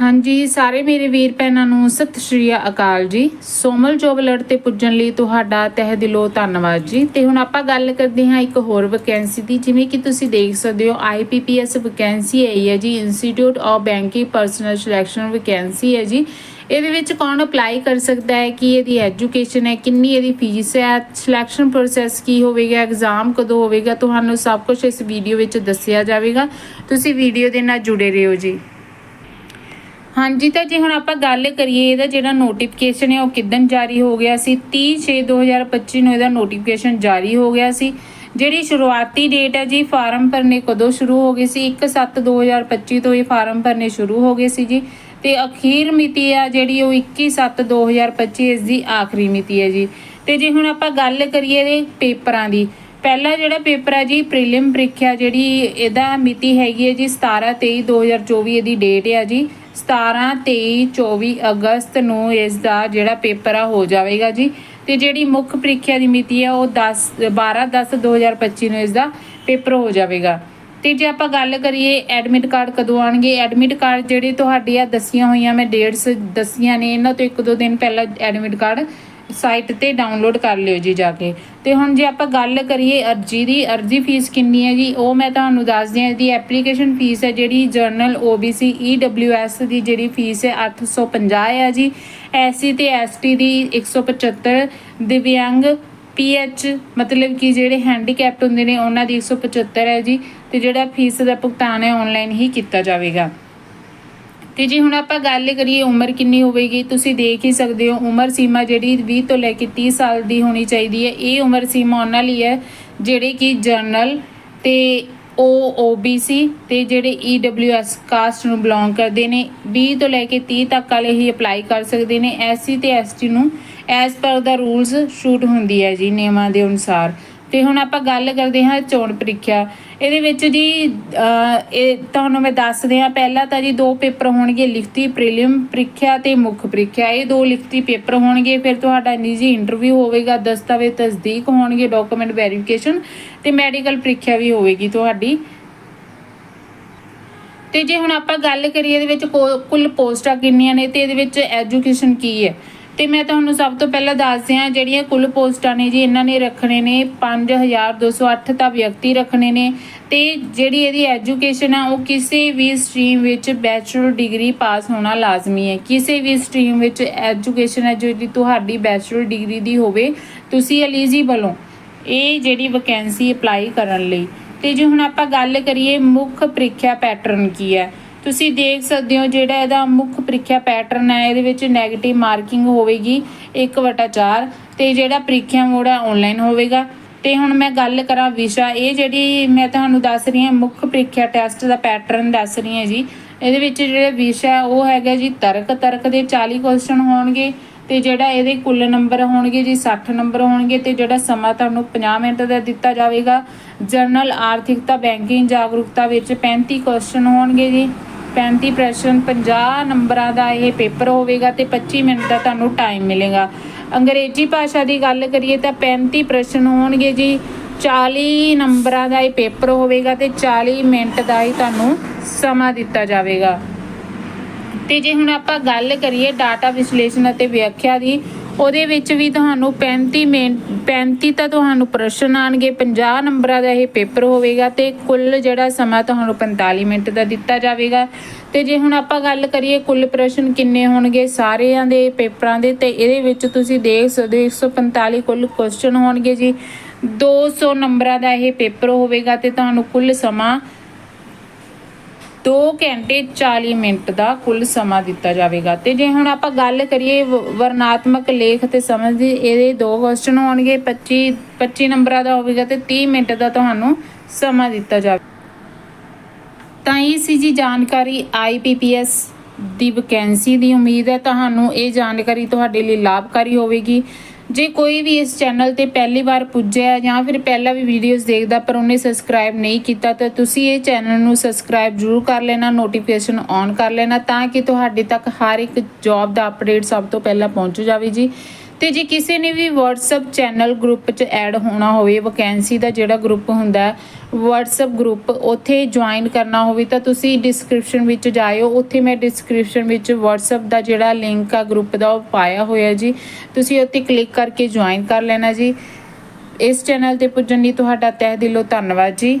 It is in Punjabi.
ਹਾਂਜੀ, ਸਾਰੇ ਮੇਰੇ ਵੀਰ ਭੈਣਾਂ ਨੂੰ ਸਤਿ ਸ਼੍ਰੀ ਅਕਾਲ ਜੀ। ਸੋਮਲ ਜੋਬ ਅਲਰਟ ਤੇ ਪੁੱਜਣ ਲਈ ਤੁਹਾਡਾ ਤਹਿ ਦਿਲੋਂ ਧੰਨਵਾਦ ਜੀ। ਤੇ ਹੁਣ ਆਪਾਂ ਗੱਲ ਕਰਦੇ ਹਾਂ ਇੱਕ ਹੋਰ ਵੈਕੈਂਸੀ ਦੀ, ਜਿਵੇਂ ਕਿ ਤੁਸੀਂ ਦੇਖ ਸਕਦੇ ਹੋ IPPS ਵੈਕੈਂਸੀ ਆਈ ਹੈ ਜੀ institute of banking personnel selection vacancy ਹੈ ਜੀ। ਇਹਦੇ ਵਿੱਚ ਕੌਣ ਅਪਲਾਈ ਕਰ ਸਕਦਾ ਹੈ, ਕਿ ਇਹਦੀ ਐਜੂਕੇਸ਼ਨ ਹੈ, ਕਿੰਨੀ ਇਹਦੀ ਫੀਸ ਹੈ ਸਿਲੈਕਸ਼ਨ ਪ੍ਰੋਸੈਸ ਕੀ ਹੋਵੇਗਾ ਐਗਜ਼ਾਮ ਕਦੋਂ ਹੋਵੇਗਾ, ਤੁਹਾਨੂੰ ਸਭ ਕੁਝ ਇਸ ਵੀਡੀਓ ਵਿੱਚ ਦੱਸਿਆ ਜਾਵੇਗਾ। ਤੁਸੀਂ ਵੀਡੀਓ ਦੇ ਨਾਲ ਜੁੜੇ ਰਹੋ ਜੀ। ਹਾਂਜੀ ਤਾਂ ਜੇ ਹੁਣ ਆਪਾਂ ਗੱਲ ਕਰੀਏ ਇਹਦਾ ਜਿਹੜਾ ਨੋਟੀਫਿਕੇਸ਼ਨ ਹੈ ਉਹ ਕਿਦਨ ਜਾਰੀ ਹੋ ਗਿਆ ਸੀ? 30/6/2025 ਨੂੰ ਇਹਦਾ ਨੋਟੀਫਿਕੇਸ਼ਨ ਜਾਰੀ ਹੋ ਗਿਆ ਸੀ। ਜਿਹੜੀ ਸ਼ੁਰੂਆਤੀ ਡੇਟ ਹੈ ਜੀ, ਫਾਰਮ ਭਰਨੇ ਕਦੋਂ ਸ਼ੁਰੂ ਹੋ ਗਏ ਸੀ? 1/7/2025 ਤੋਂ ਇਹ ਫਾਰਮ ਭਰਨੇ ਸ਼ੁਰੂ ਹੋ ਗਏ ਸੀ ਜੀ। ਤੇ ਅਖੀਰ ਮਿਤੀ ਆ ਜਿਹੜੀ ਉਹ 21/7/2025 ਇਸ ਦੀ ਆਖਰੀ ਮਿਤੀ ਹੈ ਜੀ। ਤੇ ਜੇ ਹੁਣ ਆਪਾਂ ਗੱਲ ਕਰੀਏ ਇਹਦੇ ਪੇਪਰਾਂ ਦੀ ਪਹਿਲਾ ਜਿਹੜਾ ਪੇਪਰ ਹੈ ਜੀ, ਪ੍ਰੀਲਿਮ ਪ੍ਰੀਖਿਆ ਜਿਹੜੀ ਇਹਦਾ ਮਿਤੀ ਹੈਗੀ ਹੈ ਜੀ 17/23/2024 ਇਹਦੀ ਡੇਟ ਹੈ ਜੀ। 17 23 24 ਅਗਸਤ ਨੂੰ ਇਸ ਦਾ ਜਿਹੜਾ ਪੇਪਰ ਆ ਹੋ ਜਾਵੇਗਾ ਜੀ। ਤੇ ਜਿਹੜੀ ਮੁੱਖ ਪ੍ਰੀਖਿਆ ਦੀ ਮਿਤੀ ਹੈ ਉਹ 10 12 10 2025 ਨੂੰ ਇਸ ਦਾ ਪੇਪਰ ਹੋ ਜਾਵੇਗਾ। ਤੇ ਜੇ ਆਪਾਂ ਗੱਲ ਕਰੀਏ ਐਡਮਿਟ ਕਾਰਡ ਕਦੋਂ ਆਣਗੇ, ਐਡਮਿਟ ਕਾਰਡ ਜਿਹੜੇ ਤੁਹਾਡੀ ਆ ਦਸੀਆਂ ਹੋਈਆਂ ਮੈਂ ਡੇਟਸ ਦਸੀਆਂ ਨੇ, ਇਹਨਾਂ ਤੋਂ ਇੱਕ ਦੋ ਦਿਨ ਪਹਿਲਾਂ ਐਡਮਿਟ ਕਾਰਡ ਸਾਈਟ ਤੇ ਡਾਊਨਲੋਡ ਕਰ ਲਿਓ ਜੀ ਜਾ ਕੇ। ਤੇ ਹੁਣ ਜੇ ਆਪਾਂ ਗੱਲ ਕਰੀਏ ਅਰਜੀ ਦੀ, ਅਰਜੀ ਫੀਸ ਕਿੰਨੀ ਹੈ ਜੀ? ਉਹ ਮੈਂ ਤੁਹਾਨੂੰ ਦੱਸ ਦਿਆਂ, ਇਹਦੀ ਐਪਲੀਕੇਸ਼ਨ ਫੀਸ ਹੈ ਜਿਹੜੀ ਜਰਨਲ OBC EWS ਦੀ ਜਿਹੜੀ ਫੀਸ ਹੈ 850 ਹੈ ਜੀ। ਐਸਸੀ ਤੇ ਐਸਟੀ ਦੀ 175 ਦਿਵਿਆਂਗ ਪੀਐਚ ਮਤਲਬ ਕਿ ਜਿਹੜੇ ਹੈਂਡੀਕੈਪਟ ਹੁੰਦੇ ਨੇ, ਉਹਨਾਂ ਦੀ 175 ਹੈ ਜੀ। ਤੇ ਜਿਹੜਾ ਫੀਸ ਦਾ ਭੁਗਤਾਨ ਹੈ ਆਨਲਾਈਨ ਹੀ ਕੀਤਾ ਜਾਵੇਗਾ। ਤੇ ਜੇ ਹੁਣ ਆਪਾਂ ਗੱਲ ਕਰੀਏ ਉਮਰ ਕਿੰਨੀ ਹੋਵੇਗੀ, ਤੁਸੀਂ ਦੇਖ ਹੀ ਸਕਦੇ ਹੋ ਉਮਰ ਸੀਮਾ ਜਿਹੜੀ 20 ਤੋਂ ਲੈ ਕੇ 30 ਸਾਲ ਦੀ ਹੋਣੀ ਚਾਹੀਦੀ ਹੈ। ਇਹ ਉਮਰ ਸੀਮਾ ਉਹਨਾਂ ਲਈ ਹੈ ਜਿਹੜੇ ਕਿ ਜਰਨਲ ਤੇ ਉਹ OBC ਤੇ ਜਿਹੜੇ EWS ਕਾਸਟ ਨੂੰ ਬਿਲੋਂਗ ਕਰਦੇ ਨੇ। 20 ਤੋਂ ਲੈ ਕੇ 30 ਤੱਕ ਵਾਲੇ ਹੀ ਅਪਲਾਈ ਕਰ ਸਕਦੇ ਨੇ। SC ਤੇ ST ਨੂੰ ਐਸ ਪਰ ਦਾ ਰੂਲਸ ਸ਼ੂਟ ਹੁੰਦੀ ਹੈ ਜੀ, ਨਿਯਮਾਂ ਦੇ ਅਨੁਸਾਰ। ਤੇ ਹੁਣ ਆਪਾਂ ਗੱਲ ਕਰਦੇ ਹਾਂ ਚੋਣ ਪ੍ਰੀਖਿਆ। ਇਹਦੇ ਵਿੱਚ ਜੀ ਇਹ ਤੁਹਾਨੂੰ ਮੈਂ ਦੱਸ ਦਿਆਂ ਪਹਿਲਾਂ ਤਾਂ ਜੀ ਦੋ ਪੇਪਰ ਹੋਣਗੇ ਲਿਖਤੀ ਪ੍ਰੀਲਿਮ ਪ੍ਰੀਖਿਆ ਤੇ ਮੁੱਖ ਪ੍ਰੀਖਿਆ। ਇਹ ਦੋ ਲਿਖਤੀ ਪੇਪਰ ਹੋਣਗੇ, ਫਿਰ ਤੁਹਾਡਾ ਨਿੱਜੀ ਇੰਟਰਵਿਊ ਹੋਵੇਗਾ, ਦਸਤਾਵੇਜ਼ ਤਸਦੀਕ ਹੋਣਗੇ ਡਾਕੂਮੈਂਟ ਵੈਰੀਫਿਕੇਸ਼ਨ ਤੇ ਮੈਡੀਕਲ ਪ੍ਰੀਖਿਆ ਵੀ ਹੋਵੇਗੀ ਤੁਹਾਡੀ। ਤੇ ਜੇ ਹੁਣ ਆਪਾਂ ਗੱਲ ਕਰੀਏ ਇਹਦੇ ਵਿੱਚ ਕੋ- ਕੁੱਲ ਪੋਸਟਾਂ ਕਿੰਨੀਆਂ ਨੇ ਤੇ ਇਹਦੇ ਵਿੱਚ ਐਜੂਕੇਸ਼ਨ ਕੀ ਹੈ? ਤੇ ਮੈਂ ਤੁਹਾਨੂੰ ਸਭ ਤੋਂ ਪਹਿਲਾਂ ਦੱਸ ਦਿਆਂ, ਜਿਹੜੀਆਂ ਕੁੱਲ ਪੋਸਟਾਂ ਨੇ ਜੀ, ਇਹਨਾਂ ਨੇ ਰੱਖਣੇ ਨੇ 5208 ਤਾਂ ਵਿਅਕਤੀ ਰੱਖਣੇ ਨੇ ਤੇ ਜਿਹੜੀ ਇਹਦੀ ਐਜੂਕੇਸ਼ਨ ਆ, ਉਹ ਕਿਸੇ ਵੀ ਸਟਰੀਮ ਵਿੱਚ ਬੈਚਲਰ ਡਿਗਰੀ ਪਾਸ ਹੋਣਾ ਲਾਜ਼ਮੀ ਹੈ। ਕਿਸੇ ਵੀ ਸਟਰੀਮ ਵਿੱਚ ਐਜੂਕੇਸ਼ਨ ਹੈ ਜਿਹੜੀ ਤੁਹਾਡੀ ਬੈਚਲਰ ਡਿਗਰੀ ਦੀ ਹੋਵੇ, ਤੁਸੀਂ ਐਲੀਜੀਬਲ ਹੋ। ਇਹ ਜਿਹੜੀ ਵੈਕੈਂਸੀ ਅਪਲਾਈ ਕਰਨ ਲਈ। ਤੇ ਜੇ ਹੁਣ ਆਪਾਂ ਗੱਲ ਕਰੀਏ ਮੁੱਖ ਪ੍ਰੀਖਿਆ ਪੈਟਰਨ ਕੀ ਹੈ ਤੁਸੀਂ ਦੇਖ ਸਕਦੇ ਹੋ ਜਿਹੜਾ ਇਹਦਾ ਮੁੱਖ ਪ੍ਰੀਖਿਆ ਪੈਟਰਨ ਹੈ, ਇਹਦੇ ਵਿੱਚ 네ਗੇਟਿਵ ਮਾਰਕਿੰਗ ਹੋਵੇਗੀ 1/4 ਤੇ ਜਿਹੜਾ ਪ੍ਰੀਖਿਆ ਮੋੜ ਹੈ ਆਨਲਾਈਨ ਹੋਵੇਗਾ। ਤੇ ਹੁਣ ਮੈਂ ਗੱਲ ਕਰਾਂ ਵਿਸ਼ਾ, ਇਹ ਜਿਹੜੀ ਮੈਂ ਤੁਹਾਨੂੰ ਦੱਸ ਰਹੀ ਹਾਂ, ਮੁੱਖ ਪ੍ਰੀਖਿਆ ਟੈਸਟ ਦਾ ਪੈਟਰਨ ਦੱਸ ਰਹੀ ਹਾਂ ਜੀ। ਇਹਦੇ ਵਿੱਚ ਜਿਹੜੇ ਵਿਸ਼ਾ ਉਹ ਹੈਗਾ ਜੀ ਤਰਕ ਤਰਕ ਦੇ 40 ਕੁਐਸਚਨ ਹੋਣਗੇ, ਤੇ ਜਿਹੜਾ ਇਹਦੇ ਕੁੱਲ ਨੰਬਰ ਹੋਣਗੇ ਜੀ 60 ਨੰਬਰ ਹੋਣਗੇ, ਤੇ ਜਿਹੜਾ ਸਮਾਂ ਤੁਹਾਨੂੰ 50 ਮਿੰਟ ਦਾ ਦਿੱਤਾ ਜਾਵੇਗਾ। ਜਨਰਲ ਆਰਥਿਕਤਾ ਬੈਂਕਿੰਗ ਜਾਗਰੂਕਤਾ ਵਿੱਚ 35 ਕੁਐਸਚਨ ਹੋਣਗੇ ਜੀ। 35 ਪ੍ਰਸ਼ਨ 50 ਨੰਬਰਾਂ ਦਾ ਇਹ ਪੇਪਰ ਹੋਵੇਗਾ ਤੇ 25 ਮਿੰਟ ਦਾ ਤੁਹਾਨੂੰ ਟਾਈਮ ਮਿਲੇਗਾ। ਅੰਗਰੇਜ਼ੀ ਭਾਸ਼ਾ ਦੀ ਗੱਲ ਕਰੀਏ ਤਾਂ 35 ਪ੍ਰਸ਼ਨ ਹੋਣਗੇ ਜੀ। 40 ਨੰਬਰਾਂ ਦਾ ਇਹ ਪੇਪਰ ਹੋਵੇਗਾ ਤੇ 40 ਮਿੰਟ ਦਾ ਹੀ ਤੁਹਾਨੂੰ ਸਮਾਂ ਦਿੱਤਾ ਜਾਵੇਗਾ। ਤੇ ਜੇ ਹੁਣ ਆਪਾਂ ਗੱਲ ਕਰੀਏ ਡਾਟਾ ਵਿਸ਼ਲੇਸ਼ਣ ਅਤੇ ਵਿਆਖਿਆ ਦੀ ਉਹਦੇ ਵਿੱਚ ਵੀ ਤੁਹਾਨੂੰ 35 ਮਿੰਟ 35 ਤਾਂ ਤੁਹਾਨੂੰ ਪ੍ਰਸ਼ਨ ਆਣਗੇ 50 ਨੰਬਰਾਂ ਦਾ ਇਹ ਪੇਪਰ ਹੋਵੇਗਾ ਤੇ ਕੁੱਲ ਜਿਹੜਾ ਸਮਾਂ ਤੁਹਾਨੂੰ 45 ਮਿੰਟ ਦਾ ਦਿੱਤਾ ਜਾਵੇਗਾ। ਤੇ ਜੇ ਹੁਣ ਆਪਾਂ ਗੱਲ ਕਰੀਏ ਕੁੱਲ ਪ੍ਰਸ਼ਨ ਕਿੰਨੇ ਹੋਣਗੇ ਸਾਰਿਆਂ ਦੇ ਪੇਪਰਾਂ ਦੇ, ਤੇ ਇਹਦੇ ਵਿੱਚ ਤੁਸੀਂ ਦੇਖ ਸਕਦੇ ਹੋ 145 ਕੁੱਲ ਕੁਐਸਚਨ ਹੋਣਗੇ ਜੀ। 200 ਨੰਬਰਾਂ ਦਾ ਇਹ ਪੇਪਰ ਹੋਵੇਗਾ ਤੇ ਤੁਹਾਨੂੰ ਕੁੱਲ ਸਮਾਂ 2 ਘੰਟੇ 40 ਮਿੰਟ ਦਾ ਕੁੱਲ ਸਮਾਂ ਦਿੱਤਾ ਜਾਵੇਗਾ। ਤੇ ਜੇ ਹੁਣ ਆਪਾਂ ਗੱਲ ਕਰੀਏ ਵ- ਵਰਣਾਤਮਕ ਲੇਖ ਤੇ ਸਮਝ ਦੀ, ਇਹਦੇ ਦੋ ਕੁਐਸਚਨ ਹੋਣਗੇ 25 25 ਨੰਬਰਾਂ ਦਾ ਹੋਵੇਗਾ ਤੇ 30 ਮਿੰਟ ਦਾ ਤੁਹਾਨੂੰ ਸਮਾਂ ਦਿੱਤਾ ਜਾਵੇ। ਤਾਂ ਇਹ ਸੀ ਜੀ ਜਾਣਕਾਰੀ IPPS ਦੀ ਵੈਕੈਂਸੀ ਦੀ ਉਮੀਦ ਹੈ। ਤੁਹਾਨੂੰ ਇਹ ਜਾਣਕਾਰੀ ਤੁਹਾਡੇ ਲਈ ਲਾਭਕਾਰੀ ਹੋਵੇਗੀ। ਜੇ ਕੋਈ ਵੀ ਇਸ ਚੈਨਲ ਤੇ ਪਹਿਲੀ ਵਾਰ ਪੁੱਜਿਆ ਜਾਂ ਫਿਰ ਪਹਿਲਾਂ ਵੀ ਵੀਡੀਓਜ਼ ਦੇਖਦਾ ਪਰ ਉਹਨੇ ਸਬਸਕ੍ਰਾਈਬ ਨਹੀਂ ਕੀਤਾ, ਤਾਂ ਤੁਸੀਂ ਇਹ ਚੈਨਲ ਨੂੰ ਸਬਸਕ੍ਰਾਈਬ ਜ਼ਰੂਰ ਕਰ ਲੈਣਾ ਨੋਟੀਫਿਕੇਸ਼ਨ ਔਨ ਕਰ ਲੈਣਾ ਤਾਂ ਕਿ ਤੁਹਾਡੇ ਤੱਕ ਹਰ ਇੱਕ ਜੌਬ ਦਾ ਅਪਡੇਟ ਸਭ ਤੋਂ ਪਹਿਲਾਂ ਪਹੁੰਚ ਜਾਵੇ ਜੀ। ਤੇ ਜੇ ਕਿਸੇ ਨੇ ਵੀ WhatsApp ਚੈਨਲ ਗਰੁੱਪ 'ਚ ਐਡ ਹੋਣਾ ਹੋਵੇ ਵੈਕੈਂਸੀ ਦਾ ਜਿਹੜਾ ਗਰੁੱਪ ਹੁੰਦਾ ਹੈ WhatsApp ਗਰੁੱਪ ਉੱਥੇ ਜੁਆਇਨ ਕਰਨਾ ਹੋਵੇ, ਤਾਂ ਤੁਸੀਂ ਡਿਸਕ੍ਰਿਪਸ਼ਨ ਵਿੱਚ ਜਾਇਓ। ਉੱਥੇ ਮੈਂ ਡਿਸਕ੍ਰਿਪਸ਼ਨ ਵਿੱਚ WhatsApp ਦਾ ਜਿਹੜਾ ਲਿੰਕ ਆ ਗਰੁੱਪ ਦਾ ਉਹ ਪਾਇਆ ਹੋਇਆ ਜੀ। ਤੁਸੀਂ ਉੱਤੇ ਕਲਿੱਕ ਕਰਕੇ ਜੁਆਇਨ ਕਰ ਲੈਣਾ ਜੀ। ਇਸ ਚੈਨਲ ਤੇ ਪੁੱਜਣ ਲਈ ਤੁਹਾਡਾ ਤਹਿ ਦਿਲੋਂ ਧੰਨਵਾਦ ਜੀ।